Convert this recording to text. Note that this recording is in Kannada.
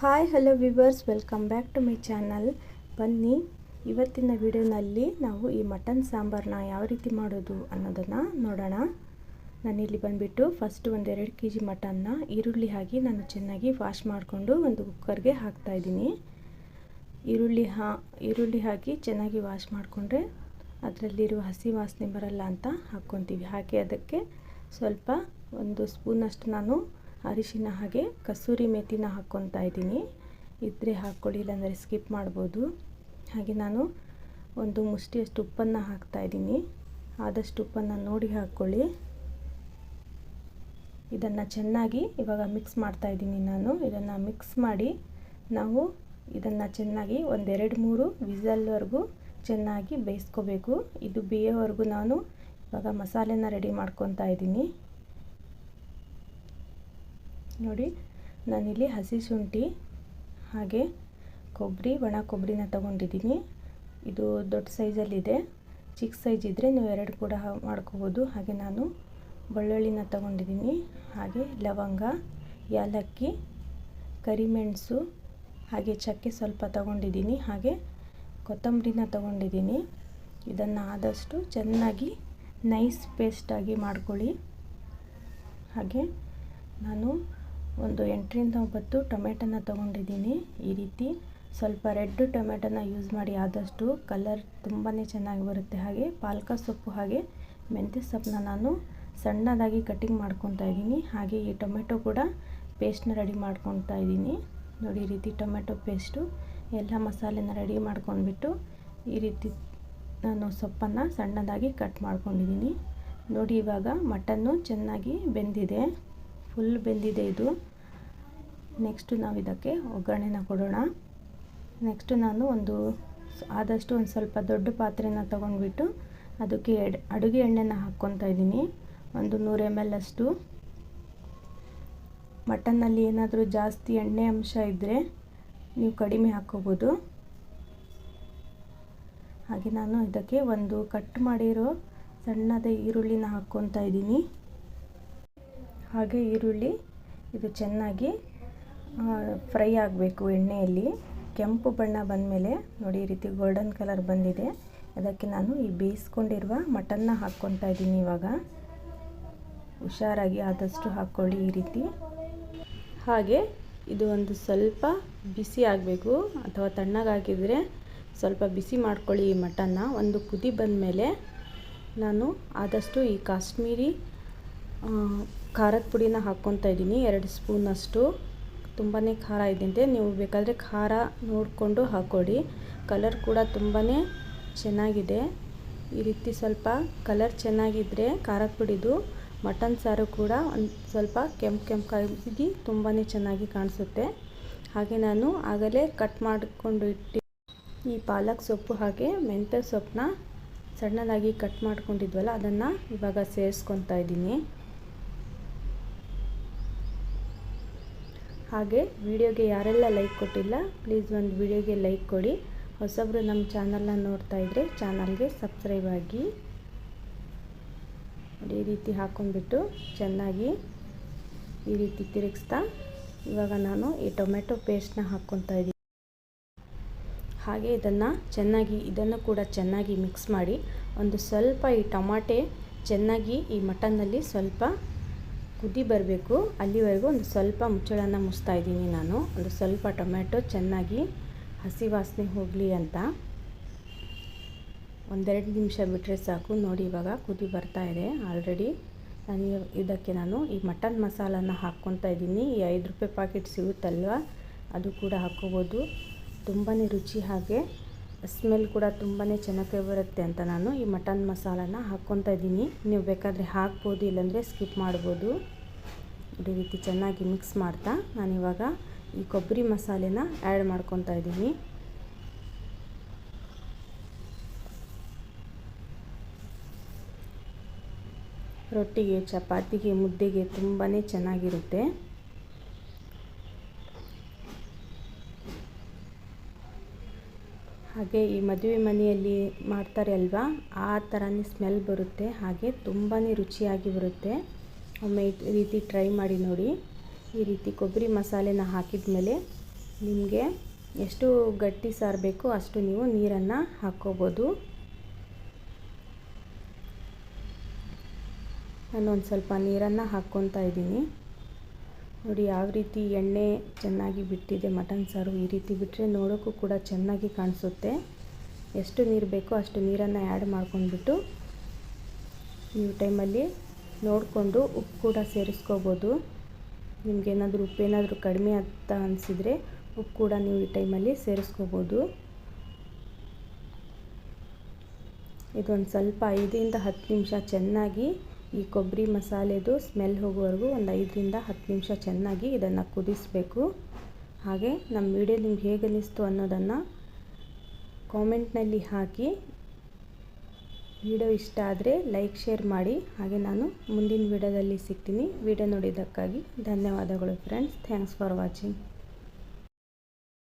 Hi hello viewers welcome back to my channel ಬನ್ನಿ, ಇವತ್ತಿನ ವಿಡಿಯೋನಲ್ಲಿ ನಾವು ಈ ಮಟನ್ ಸಾಂಬಾರನ್ನ ಯಾವ ರೀತಿ ಮಾಡೋದು ಅನ್ನೋದನ್ನು ನೋಡೋಣ. ನಾನಿಲ್ಲಿ ಬಂದುಬಿಟ್ಟು ಫಸ್ಟ್ ಒಂದೆರಡು ಕೆ ಜಿ ಮಟನ್ನ ಈರುಳ್ಳಿ ಹಾಕಿ ನಾನು ಚೆನ್ನಾಗಿ ವಾಶ್ ಮಾಡಿಕೊಂಡು ಒಂದು ಕುಕ್ಕರ್ಗೆ ಹಾಕ್ತಾಯಿದ್ದೀನಿ ಈರುಳ್ಳಿ ಹಾ, ಈರುಳ್ಳಿ ಹಾಕಿ ಚೆನ್ನಾಗಿ ವಾಶ್ ಮಾಡಿಕೊಂಡ್ರೆ ಅದರಲ್ಲಿರುವ ಹಸಿ ವಾಸನೆ ಬರಲ್ಲ ಅಂತ ಹಾಕ್ಕೊತೀವಿ. ಹಾಕಿ ಅದಕ್ಕೆ ಸ್ವಲ್ಪ ಒಂದು ಸ್ಪೂನಷ್ಟು ನಾನು ಅರಿಶಿನ ಹಾಗೆ ಕಸೂರಿ ಮೆಥಿನ ಹಾಕ್ಕೊತಾ ಇದ್ದೀನಿ. ಇದ್ದರೆ ಹಾಕ್ಕೊಳ್ಳಿ, ಇಲ್ಲಾಂದರೆ ಸ್ಕಿಪ್ ಮಾಡ್ಬೋದು. ಹಾಗೆ ನಾನು ಒಂದು ಮುಷ್ಟಿಯಷ್ಟು ಉಪ್ಪನ್ನು ಹಾಕ್ತಾಯಿದ್ದೀನಿ ಆದಷ್ಟು ಉಪ್ಪನ್ನು ನೋಡಿ ಹಾಕ್ಕೊಳ್ಳಿ. ಇದನ್ನು ಚೆನ್ನಾಗಿ ಇವಾಗ ಮಿಕ್ಸ್ ಮಾಡ್ತಾ ಇದ್ದೀನಿ ನಾನು. ಇದನ್ನು ಮಿಕ್ಸ್ ಮಾಡಿ ನಾವು ಇದನ್ನು ಚೆನ್ನಾಗಿ ಒಂದೆರಡು ಮೂರು ವಿಸಲ್ವರೆಗೂ ಚೆನ್ನಾಗಿ ಬೇಯಿಸ್ಕೋಬೇಕು. ಇದು ಬೇಯೋವರೆಗೂ ನಾನು ಇವಾಗ ಮಸಾಲೆನ ರೆಡಿ ಮಾಡ್ಕೊತಾ ಇದ್ದೀನಿ. ನೋಡಿ, ನಾನಿಲ್ಲಿ ಹಸಿ ಶುಂಠಿ ಹಾಗೆ ಕೊಬ್ಬರಿ, ಒಣ ಕೊಬ್ಬರಿನ ತೊಗೊಂಡಿದ್ದೀನಿ. ಇದು ದೊಡ್ಡ ಸೈಜಲ್ಲಿದೆ. ಚಿಕ್ಕ ಸೈಜ್ ಇದ್ದರೆ ನೀವು ಎರಡು ಕೂಡ ಮಾಡ್ಕೋಬೋದು. ಹಾಗೆ ನಾನು ಬೆಳ್ಳುಳ್ಳಿನ ತೊಗೊಂಡಿದ್ದೀನಿ. ಹಾಗೆ ಲವಂಗ ಏಲಕ್ಕಿ ಕರಿಮೆಣಸು, ಹಾಗೆ ಚಕ್ಕೆ ಸ್ವಲ್ಪ ತಗೊಂಡಿದ್ದೀನಿ. ಹಾಗೆ ಕೊತ್ತಂಬರಿನ ತಗೊಂಡಿದ್ದೀನಿ. ಇದನ್ನು ಆದಷ್ಟು ಚೆನ್ನಾಗಿ ನೈಸ್ ಪೇಸ್ಟಾಗಿ ಮಾಡ್ಕೊಳ್ಳಿ. ಹಾಗೆ ನಾನು ಒಂದು ಎಂಟರಿಂದ ಒಂಬತ್ತು ಟೊಮೆಟೊನ ತೊಗೊಂಡಿದ್ದೀನಿ. ಈ ರೀತಿ ಸ್ವಲ್ಪ ರೆಡ್ ಟೊಮೆಟೊನ ಯೂಸ್ ಮಾಡಿ ಆದಷ್ಟು ಕಲರ್ ತುಂಬಾ ಚೆನ್ನಾಗಿ ಬರುತ್ತೆ. ಹಾಗೆ ಪಾಲಕ ಸೊಪ್ಪು ಹಾಗೆ ಮೆಂತ್ಯ ಸೊಪ್ಪನ್ನ ನಾನು ಸಣ್ಣದಾಗಿ ಕಟ್ಟಿಂಗ್ ಮಾಡ್ಕೊತಾ ಇದ್ದೀನಿ. ಹಾಗೆ ಈ ಟೊಮೆಟೊ ಕೂಡ ಪೇಸ್ಟ್ನ ರೆಡಿ ಮಾಡ್ಕೊತಾ ಇದ್ದೀನಿ. ನೋಡಿ ಈ ರೀತಿ ಟೊಮೆಟೊ ಪೇಸ್ಟು ಎಲ್ಲ ಮಸಾಲೆನ ರೆಡಿ ಮಾಡ್ಕೊಂಡ್ಬಿಟ್ಟು ಈ ರೀತಿ ನಾನು ಸೊಪ್ಪನ್ನು ಸಣ್ಣದಾಗಿ ಕಟ್ ಮಾಡ್ಕೊಂಡಿದ್ದೀನಿ. ನೋಡಿ ಇವಾಗ ಮಟನ್ನು ಚೆನ್ನಾಗಿ ಬೆಂದಿದೆ. ಫುಲ್ ಬೆಂದಿದೆ ಇದು. ನೆಕ್ಸ್ಟು ನಾವು ಇದಕ್ಕೆ ಒಗ್ಗರಣೆನ ಕೊಡೋಣ. ನೆಕ್ಸ್ಟು ನಾನು ಒಂದು ಆದಷ್ಟು ಒಂದು ಸ್ವಲ್ಪ ದೊಡ್ಡ ಪಾತ್ರೆನ ತೊಗೊಂಡ್ಬಿಟ್ಟು ಅದಕ್ಕೆ ಎಡ್, ಅಡುಗೆ ಎಣ್ಣೆನ ಹಾಕ್ಕೊತಾ ಇದ್ದೀನಿ. ಒಂದು ನೂರು ಎಂ ಎಲ್ ಅಷ್ಟು. ಮಟನ್ನಲ್ಲಿ ಏನಾದರೂ ಜಾಸ್ತಿ ಎಣ್ಣೆ ಅಂಶ ಇದ್ದರೆ ನೀವು ಕಡಿಮೆ ಹಾಕ್ಕೋಬೋದು. ಹಾಗೆ ನಾನು ಇದಕ್ಕೆ ಒಂದು ಕಟ್ ಮಾಡಿರೋ ಸಣ್ಣದ ಈರುಳ್ಳಿನ ಹಾಕ್ಕೊತಾ ಇದ್ದೀನಿ. ಹಾಗೆ ಈರುಳ್ಳಿ, ಇದು ಚೆನ್ನಾಗಿ ಫ್ರೈ ಆಗಬೇಕು ಎಣ್ಣೆಯಲ್ಲಿ. ಕೆಂಪು ಬಣ್ಣ ಬಂದಮೇಲೆ ನೋಡಿ ಈ ರೀತಿ ಗೋಲ್ಡನ್ ಕಲರ್ ಬಂದಿದೆ. ಅದಕ್ಕೆ ನಾನು ಈ ಬೇಯಿಸ್ಕೊಂಡಿರುವ ಮಟನ್ನ ಹಾಕ್ಕೊತಾ ಇದ್ದೀನಿ ಇವಾಗ. ಹುಷಾರಾಗಿ ಆದಷ್ಟು ಹಾಕ್ಕೊಳ್ಳಿ ಈ ರೀತಿ. ಹಾಗೆ ಇದು ಒಂದು ಸ್ವಲ್ಪ ಬಿಸಿ ಆಗಬೇಕು ಅಥವಾ ತಣ್ಣಗಾಗಿದ್ದರೆ ಸ್ವಲ್ಪ ಬಿಸಿ ಮಾಡ್ಕೊಳ್ಳಿ ಈ ಮಟನ್ನ. ಒಂದು ಕುದಿ ಬಂದಮೇಲೆ ನಾನು ಆದಷ್ಟು ಈ ಕಾಶ್ಮೀರಿ ಖಾರದ ಪುಡಿನ ಹಾಕ್ಕೊತಾ ಇದ್ದೀನಿ. ಎರಡು ಸ್ಪೂನಷ್ಟು. ತುಂಬಾ ಖಾರ ಇದ್ದಂತೆ. ನೀವು ಬೇಕಾದರೆ ಖಾರ ನೋಡಿಕೊಂಡು ಹಾಕ್ಕೊಡಿ. ಕಲರ್ ಕೂಡ ತುಂಬಾ ಚೆನ್ನಾಗಿದೆ. ಈ ರೀತಿ ಸ್ವಲ್ಪ ಕಲರ್ ಚೆನ್ನಾಗಿದ್ದರೆ ಖಾರದ ಪುಡಿದು ಮಟನ್ ಸಾರು ಕೂಡ ಒಂದು ಸ್ವಲ್ಪ ಕೆಂಪು ಕೆಂಪಾಗಿ ತುಂಬಾ ಚೆನ್ನಾಗಿ ಕಾಣಿಸುತ್ತೆ. ಹಾಗೆ ನಾನು ಆಗಲೇ ಕಟ್ ಮಾಡಿಕೊಂಡು ಇಟ್ಟು, ಈ ಪಾಲಕ್ ಸೊಪ್ಪು ಹಾಗೆ ಮೆಂತ್ಯ ಸೊಪ್ಪನ್ನ ಸಣ್ಣದಾಗಿ ಕಟ್ ಮಾಡ್ಕೊಂಡಿದ್ವಲ್ಲ, ಅದನ್ನು ಇವಾಗ ಸೇರಿಸ್ಕೊತಾ ಇದ್ದೀನಿ. ಹಾಗೆ ವಿಡಿಯೋಗೆ ಯಾರೆಲ್ಲ ಲೈಕ್ ಕೊಟ್ಟಿಲ್ಲ ಪ್ಲೀಸ್ ಒಂದು ವಿಡಿಯೋಗೆ ಲೈಕ್ ಕೊಡಿ. ಹೊಸಬ್ರು ನಮ್ಮ ಚಾನಲ್ನ ನೋಡ್ತಾ ಇದ್ದರೆ ಚಾನಲ್ಗೆ ಸಬ್ಸ್ಕ್ರೈಬ್ ಆಗಿ. ಈ ರೀತಿ ಹಾಕೊಂಡ್ಬಿಟ್ಟು ಚೆನ್ನಾಗಿ ಈ ರೀತಿ ತಿರುಗಿಸ್ತಾ, ಇವಾಗ ನಾನು ಈ ಟೊಮೆಟೊ ಪೇಸ್ಟ್ನ ಹಾಕ್ಕೊತಾ ಇದ್ದೀನಿ. ಹಾಗೆ ಇದನ್ನು ಚೆನ್ನಾಗಿ, ಇದನ್ನು ಕೂಡ ಚೆನ್ನಾಗಿ ಮಿಕ್ಸ್ ಮಾಡಿ, ಒಂದು ಸ್ವಲ್ಪ ಈ ಟೊಮಾಟೆ ಚೆನ್ನಾಗಿ ಈ ಮಟನ್ನಲ್ಲಿ ಸ್ವಲ್ಪ ಕುದಿ ಬರಬೇಕು, ಅಲ್ಲಿವರೆಗೂ ಒಂದು ಸ್ವಲ್ಪ ಮುಚ್ಚಳನ್ನು ಮುಚ್ತಾ ಇದ್ದೀನಿ ನಾನು. ಒಂದು ಸ್ವಲ್ಪ ಟೊಮೆಟೊ ಚೆನ್ನಾಗಿ ಹಸಿ ವಾಸನೆ ಹೋಗಲಿ ಅಂತ. ಒಂದೆರಡು ನಿಮಿಷ ಬಿಟ್ಟರೆ ಸಾಕು. ನೋಡಿ ಇವಾಗ ಕುದಿ ಬರ್ತಾ ಇದೆ ಆಲ್ರೆಡಿ. ನಾನು ಇದಕ್ಕೆ ನಾನು ಈ ಮಟನ್ ಮಸಾಲನ ಹಾಕ್ಕೊತಾ ಇದ್ದೀನಿ. ಈ ಐದು ರೂಪಾಯಿ ಪಾಕೆಟ್ ಸಿಗುತ್ತಲ್ವ? ಅದು ಕೂಡ ಹಾಕ್ಕೋಬೋದು. ತುಂಬಾ ರುಚಿ ಹಾಗೆ ಸ್ಮೆಲ್ ಕೂಡ ತುಂಬಾ ಚೆನ್ನಾಗಿ ಬರುತ್ತೆ ಅಂತ ನಾನು ಈ ಮಟನ್ ಮಸಾಲನ ಹಾಕ್ಕೊತಾ ಇದ್ದೀನಿ. ನೀವು ಬೇಕಾದರೆ ಹಾಕ್ಬೋದು, ಇಲ್ಲಾಂದರೆ ಸ್ಕಿಪ್ ಮಾಡ್ಬೋದು. ಈ ರೀತಿ ಚೆನ್ನಾಗಿ ಮಿಕ್ಸ್ ಮಾಡ್ತಾ ನಾನಿವಾಗ ಈ ಕೊಬ್ಬರಿ ಮಸಾಲೆನ ಆ್ಯಡ್ ಮಾಡ್ಕೊತಾ ಇದ್ದೀನಿ. ರೊಟ್ಟಿಗೆ, ಚಪಾತಿಗೆ, ಮುದ್ದೆಗೆ ತುಂಬಾ ಚೆನ್ನಾಗಿರುತ್ತೆ. ಹಾಗೆ ಈ ಮದುವೆ ಮನೆಯಲ್ಲಿ ಮಾಡ್ತಾರೆ ಅಲ್ವಾ? ಆ ಥರನೇ ಸ್ಮೆಲ್ ಬರುತ್ತೆ. ಹಾಗೆ ತುಂಬಾ ರುಚಿಯಾಗಿ ಬರುತ್ತೆ. ಒಮ್ಮೆ ಈ ರೀತಿ ಟ್ರೈ ಮಾಡಿ ನೋಡಿ. ಈ ರೀತಿ ಕೊಬ್ಬರಿ ಮಸಾಲೆನ ಹಾಕಿದ ಮೇಲೆ ನಿಮಗೆ ಎಷ್ಟು ಗಟ್ಟಿ ಸಾರು ಬೇಕೋ ಅಷ್ಟು ನೀವು ನೀರನ್ನು ಹಾಕ್ಕೋಬೋದು. ನಾನು ಒಂದು ಸ್ವಲ್ಪ ನೀರನ್ನು ಹಾಕ್ಕೊತಾ ಇದ್ದೀನಿ. ನೋಡಿ, ಯಾವ ರೀತಿ ಎಣ್ಣೆ ಚೆನ್ನಾಗಿ ಬಿಟ್ಟಿದೆ ಮಟನ್ ಸಾರು ಈ ರೀತಿ ಬಿಟ್ಟರೆ ನೋಡೋಕ್ಕೂ ಕೂಡ ಚೆನ್ನಾಗಿ ಕಾಣಿಸುತ್ತೆ. ಎಷ್ಟು ನೀರು ಬೇಕೋ ಅಷ್ಟು ನೀರನ್ನು ಆ್ಯಡ್ ಮಾಡ್ಕೊಂಡ್ಬಿಟ್ಟು ನೀವು ಟೈಮಲ್ಲಿ ನೋಡಿಕೊಂಡು ಉಪ್ಪು ಕೂಡ ಸೇರಿಸ್ಕೋಬೋದು. ನಿಮಗೇನಾದರೂ ಉಪ್ಪೇನಾದರೂ ಕಡಿಮೆ ಅಂತ ಅನಿಸಿದರೆ ಉಪ್ಪು ಕೂಡ ನೀವು ಈ ಟೈಮಲ್ಲಿ ಸೇರಿಸ್ಕೋಬೋದು. ಇದೊಂದು ಸ್ವಲ್ಪ ಐದರಿಂದ ಹತ್ತು ನಿಮಿಷ ಚೆನ್ನಾಗಿ ಈ ಕೊಬ್ಬರಿ ಮಸಾಲೆದು ಸ್ಮೆಲ್ ಹೋಗುವವರೆಗೂ ಒಂದು ಐದರಿಂದ ಹತ್ತು ನಿಮಿಷ ಚೆನ್ನಾಗಿ ಇದನ್ನು ಕುದಿಸಬೇಕು. ಹಾಗೆ ನಮ್ಮ ವಿಡಿಯೋ ನಿಮ್ಗೆ ಹೇಗೆ ಅನ್ನಿಸ್ತು ಅನ್ನೋದನ್ನು ಕಾಮೆಂಟ್ನಲ್ಲಿ ಹಾಕಿ. ವಿಡಿಯೋ ಇಷ್ಟ ಆದರೆ ಲೈಕ್ ಶೇರ್ ಮಾಡಿ. ಹಾಗೆ ನಾನು ಮುಂದಿನ ವಿಡಿಯೋದಲ್ಲಿ ಸಿಗ್ತೀನಿ. ವಿಡಿಯೋ ನೋಡಿದ್ದಕ್ಕಾಗಿ ಧನ್ಯವಾದಗಳು ಫ್ರೆಂಡ್ಸ್ ಥ್ಯಾಂಕ್ಸ್ ಫಾರ್ ವಾಚಿಂಗ್